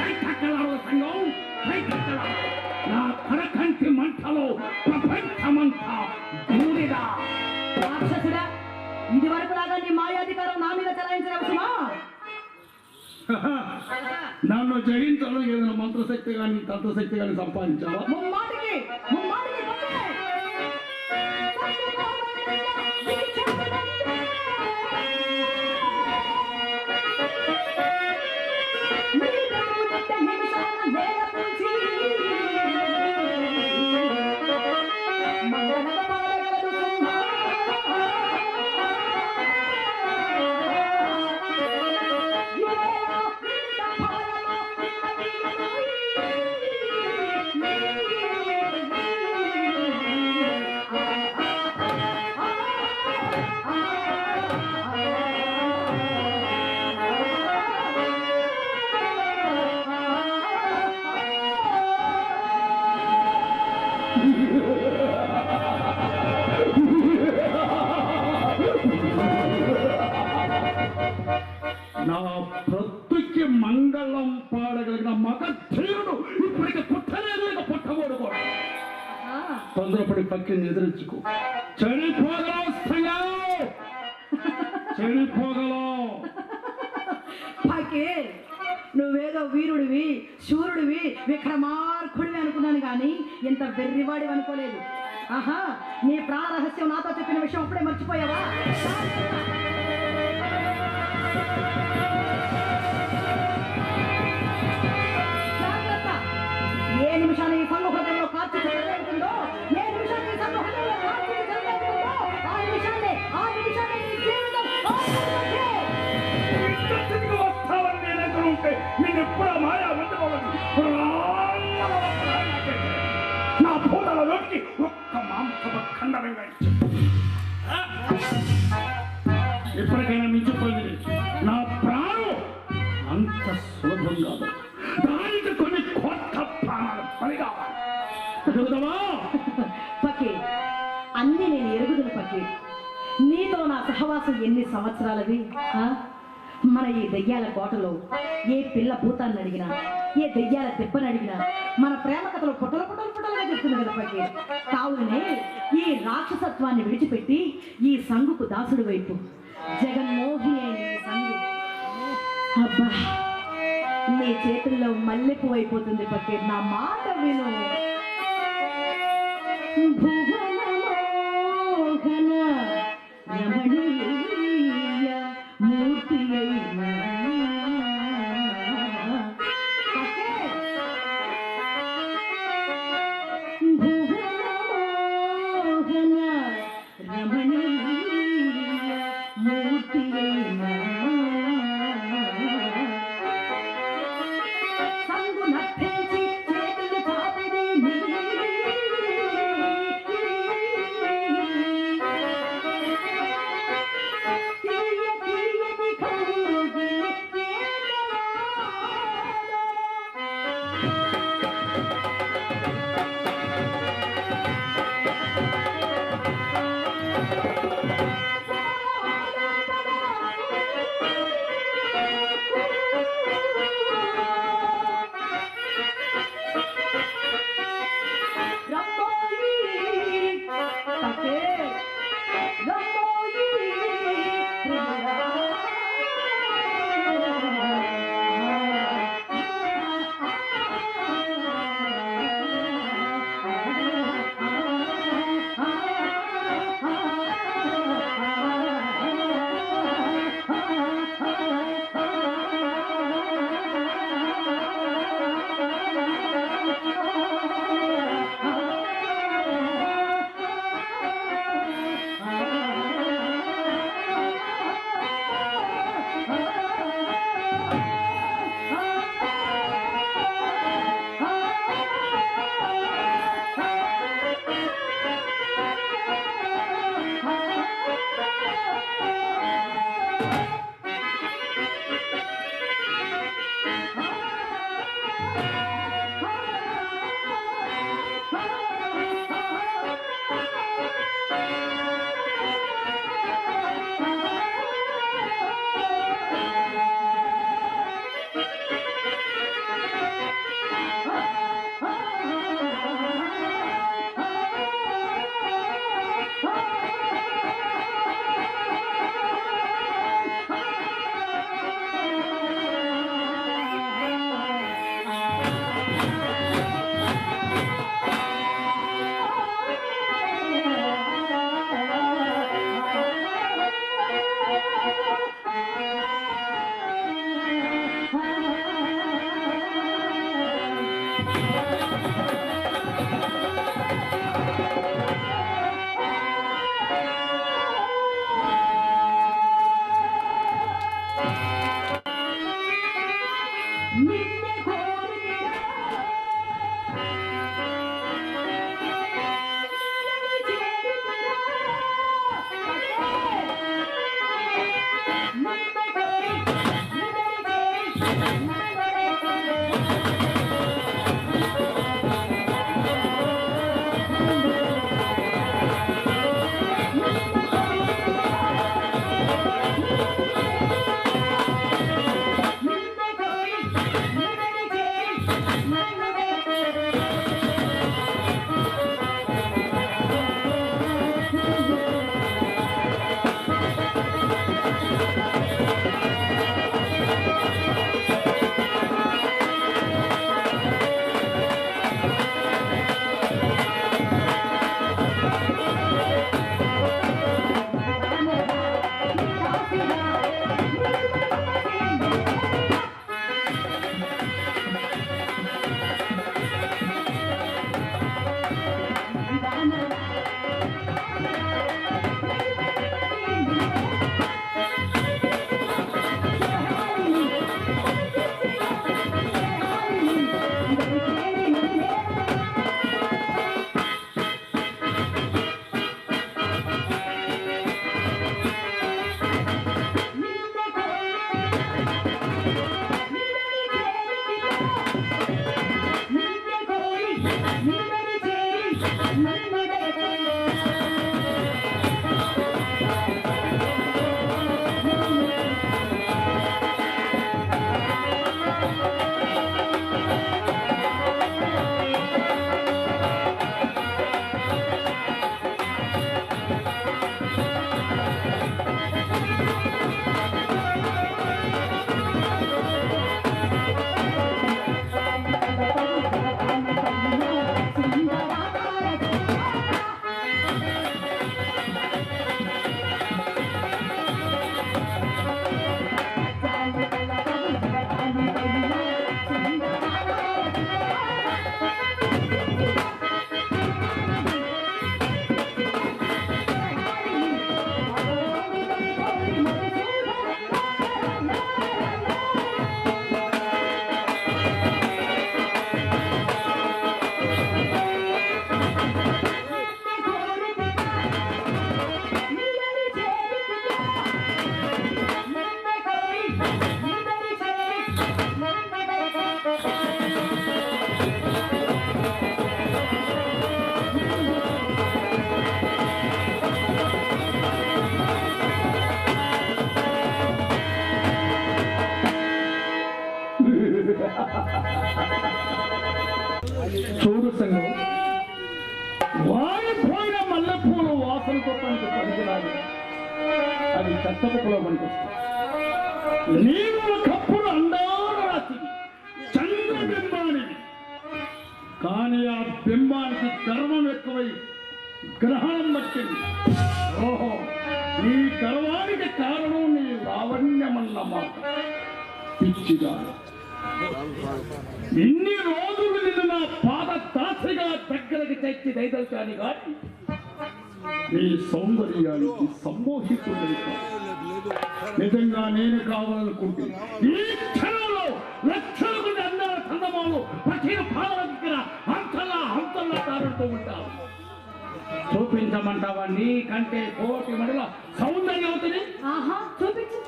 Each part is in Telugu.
కైకక్కలాడు సంఘం కైకక్కలాడు నా కడకంటి మంటలో ప్రపంచమంతా బూడిదా రాక్షసుడా ఇది వరకు లాగా నీ మాయాధికారం నా మీద చలాయించిన అవసరమా నన్ను జయించడం ఏదైనా మంత్రశక్తి కానీ తంత్రశక్తి కానీ సంపాదించావా? ముమ్మాటికి ముమ్మాటికి పక్కని ఎదిరించుకో చెడిపోగలం స్థంగా చెడిపోగలం పాకే నువ్వేదో వీరుడివి శూరుడివి విక్రమార్కుడివి అనుకున్నాను కానీ ఇంత వెర్రివాడివి అనుకోలేదు. ఆహా నీ ప్రాణ రహస్యం నాతో చెప్పిన విషయం అప్పుడే మర్చిపోయావా! ఏ నిమిషాన్ని ఈ సంఘ హృదయంలో కార్తీక మాంసమ ఎప్పటికైనా మించిపోయింది నా ప్రాణం అంత సులభం కాదు. దానికి కొన్ని కొత్త ప్రాణాలు పని కావాలి చదువుతావా అన్ని నేను ఎరుగుదను పకే నీతో నా సహవాసం ఎన్ని సంవత్సరాలది? ఆ? మన ఈ దెయ్యాల కోటలో ఏ పిల్ల భూతాన్ని అడిగినా ఏ దెయ్యాల దెబ్బని అడిగినా మన ప్రేమ కథలు పుట్టలు పుట్టలు పుట్టలుగా చెప్తుంది కదా కావునే ఈ రాక్షసత్వాన్ని విడిచిపెట్టి ఈ సంగుకు దాసుడు వైపు. జగన్మోహిని అయిన ఈ సంగు అబ్బా నీ చేతుల్లో మల్లెపు అయిపోతుంది పక్కి. నా మాట విను. భువనమోహన రమణీయ Amen. Música గర్వం ఎక్కువై గ్రహణం వచ్చింది. ఓహో నీ గర్వానికి కారణం నీ లావణ్యమన్నమాట. పిచ్చిగా ఇన్ని రోజులు నిన్ను నా పాద తాసిగా దగ్గరకు తెచ్చి దయదల్చాను కానీ నీ సౌందర్యానికి సమ్మోహితుడిని నిజంగా నేను కావాలనుకుంటే ఈ క్షణంలో లక్షలకు అందరూ కందమాలు చందమాలు పాల దగ్గర తారుతూ ఉంటారు చూపించమంటావా? నీకంటే కోటి మడిల సౌందర్యవతిని ఆహా చూపించు.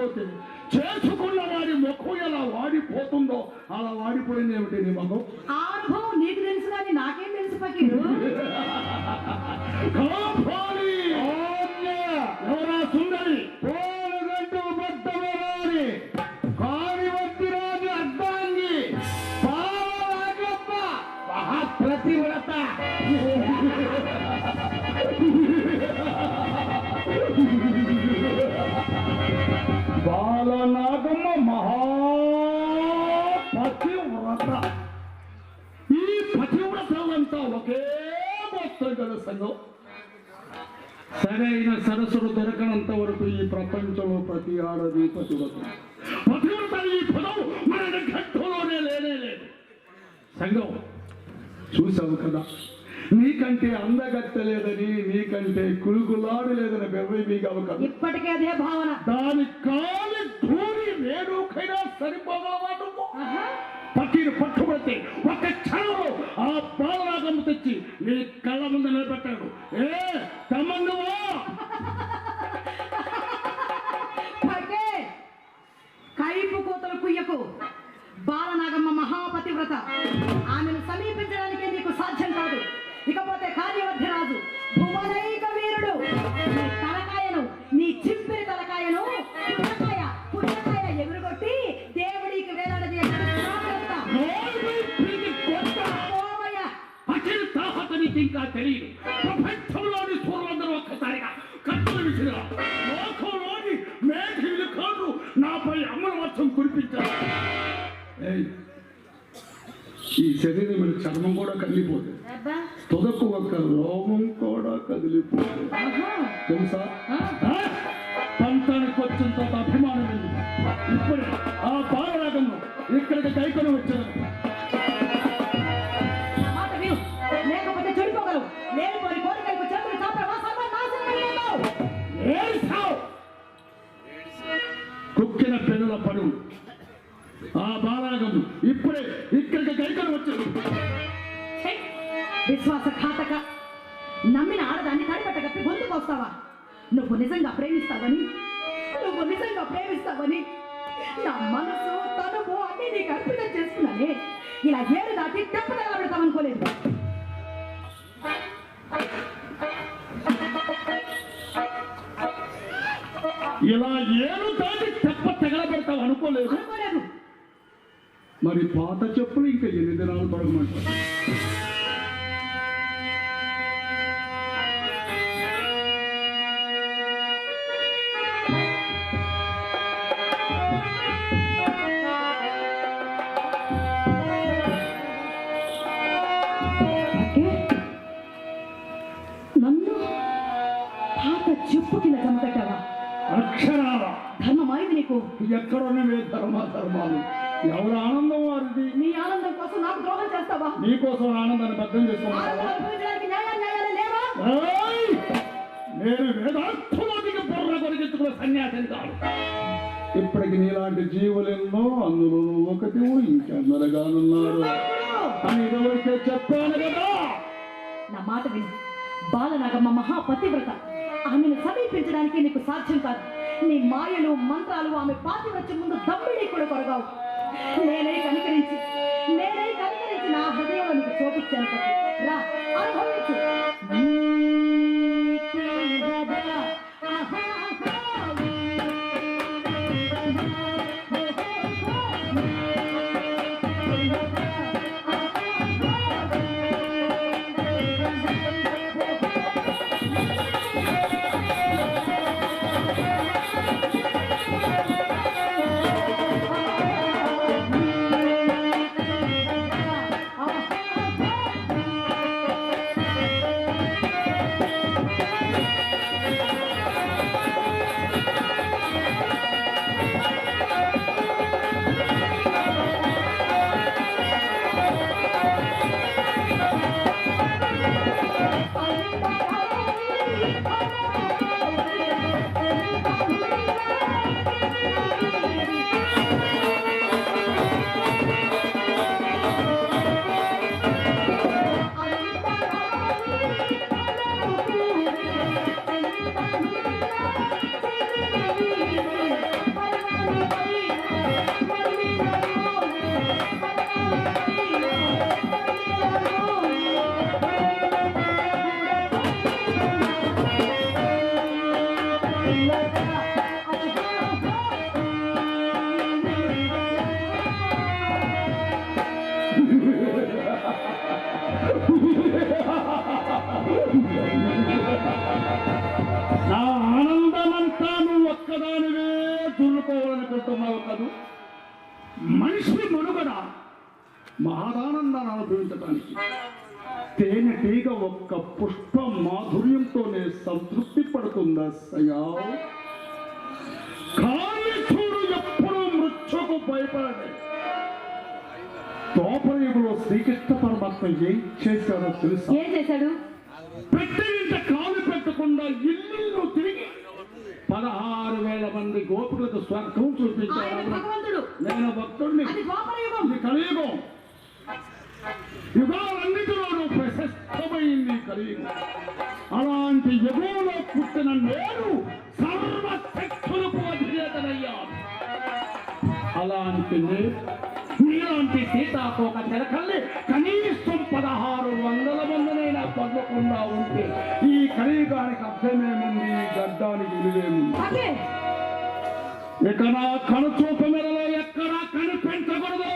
లేచిపోతే చేసుకున్న వారి ముఖం ఎలా వాడిపోతుందో అలా వాడిపోయింది ఏమిటి నీ మగం ఆ అనుభవం నీకు తెలుసు కానీ నాకేం తెలుసు పకీరు సంఘం సరైన సరస్సులు దొరకనంత వరకు ఈ ప్రపంచంలో ప్రతి ఆడది పతివ్రత పతివ్రత ఈ పదం మన ఘట్టంలోనే లేనే లేదు. సంఘం చూసావు కదా? నీకంటే అందగట్టలేదని నీకంటే కులుకులాడు లేదని బెర్రై మీగవు కదా ఇప్పటికే అదే భావన. దాని కాలి ధూళి రేణుకైనా సరిపోగలవా నువ్వు? పట్టిని పట్టుబడితే ఒక క్షణంలో ఆ బాలరాగము తెచ్చి నీ కళ్ళ ముందు నిలబెట్టాడు. ఏ తమ్ముడు కైపు కోతలు కుయ్యకు. బాలనాగమ్మ మహా ఇంకా తెలియదు ప్రపంచంలోని సూర్యులందరూ ఒక్కసారిగా కత్తులు విసిరా లోకంలోని మేఘీలు కాదు నాపై అమర వర్షం కురిపించారు. ఈ శరీరం చర్మం కూడా కదిలిపోతుంది అబ్బా. తుదకు ఒక రోమం కూడా కదిలిపోతుంది ఆహా. తెలుసా? పంతానికి వచ్చిన తర్వాత అభిమానం ఇప్పుడే ఆ బాలరాగంలో ఇక్కడికి కైకొని వచ్చాను ఇలా ఏడు దాటి తెప్ప తగలబెడతావు అనుకోలేదు. అనుకోలేదు. మరి పాత చెప్పులు ఇంకా ఎన్ని దినాలు తొడగమంటారు నేను బుర్ర కొరిగించుకున్న సన్యాసిని కాదు. ఇప్పటికి నీలాంటి జీవులెన్నో అందులో ఒకటి అని ఇదివరకే చెప్పాను కదా. నా మాట విను. బాలనాగమ్మ మహాపతివ్రత. ఆమెను సమీపించడానికి నీకు సాధ్యం కాదు. నీ మాయలు మంత్రాలు ఆమె పాతివ్రత్యం ముందు దమ్మిడి కూడా కొరగావు నేనే కనికరించి నేనే హృదయంలో నీకు చోటిచ్చాను కదా రా అనుభవించు ఆనందమంతా నువ్వు ఒక్కదానివే దుర్లుకోవాలనుకుంటున్నావు కదూ. మనిషి మనుగడ మహాదానందాన్ని అనుభవించడానికి తేనె తీగ ఒక్క పుష్ప మాధుర్యంతోనే సంతృప్తి పడుతుందా సయా కాళీచుడు ఎప్పుడూ మృత్యుకు భయపడలే తోపరయుగులో శ్రీకృష్ణ పరమాత్మ ఏం చేశాడో తెలుసా? ఏం చేశాడు? పెట్టింట కాలు పెట్టకుండా ఇల్లు తిరిగి పదహారు వేల మంది గోపులకు స్వర్గం చూపించాడు నేను భక్తుడిని. కలియుగం. యుగాలన్నిటిలోనూ ప్రశస్తమైంది కలియుగం. అలాంటి యుగంలో పుట్టిన నేను సర్వశక్తులకు అధినేతనయ్యాను. అలాంటి నీలాంటి సీతాకోక కనీసం పదహారు వందల మందినైనా పొందకుండా ఉంటే ఈ కలియుగానికి అర్థమేముంది? ఈ గడ్డానికి విలువేముంది? ఇక నా కనుచూపు మెడలో ఎక్కడా కనిపించకూడదు.